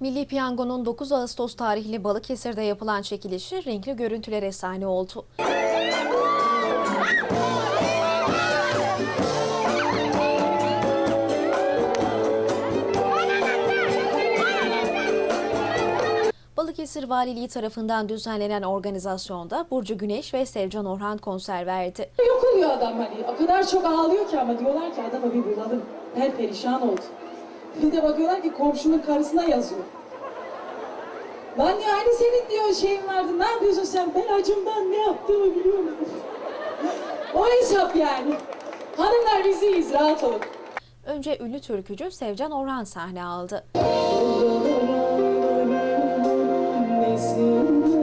Milli Piyango'nun 9 Ağustos tarihli Balıkesir'de yapılan çekilişi renkli görüntülere sahne oldu. Balıkesir Valiliği tarafından düzenlenen organizasyonda Burcu Güneş ve Sevcan Orhan konser verdi. Yok oluyor adam hani. O kadar çok ağlıyor ki ama diyorlar ki adama bir bulalım. Her perişan oldu. Bir de bakıyorlar ki komşunun karısına yazıyor. Lan diyor hani senin diyor şeyin vardı. Ne yapıyorsun sen? Ben acımdan ne yaptığımı biliyorum. o hesap yani. Hanımlar biziyiz rahat olun. Önce ünlü türkücü Sevcan Orhan sahne aldı. Kapılmışım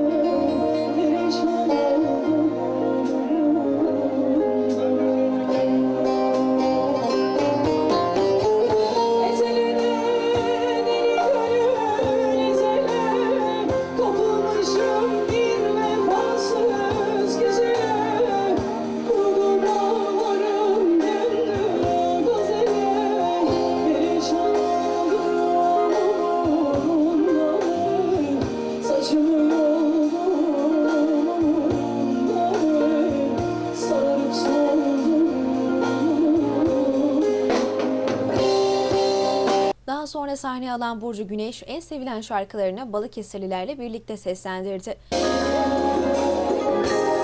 sonra sahne alan Burcu Güneş en sevilen şarkılarını Balıkesirlilerle birlikte seslendirdi. Senden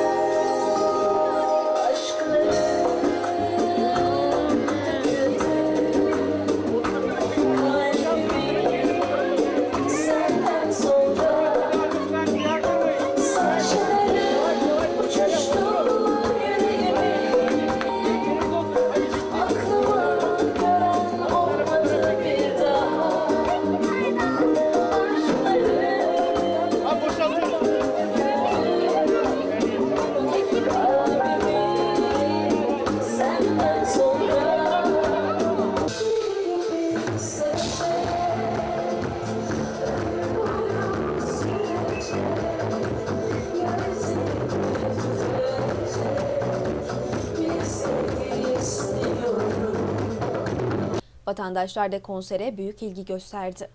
Vatandaşlar da konsere büyük ilgi gösterdi.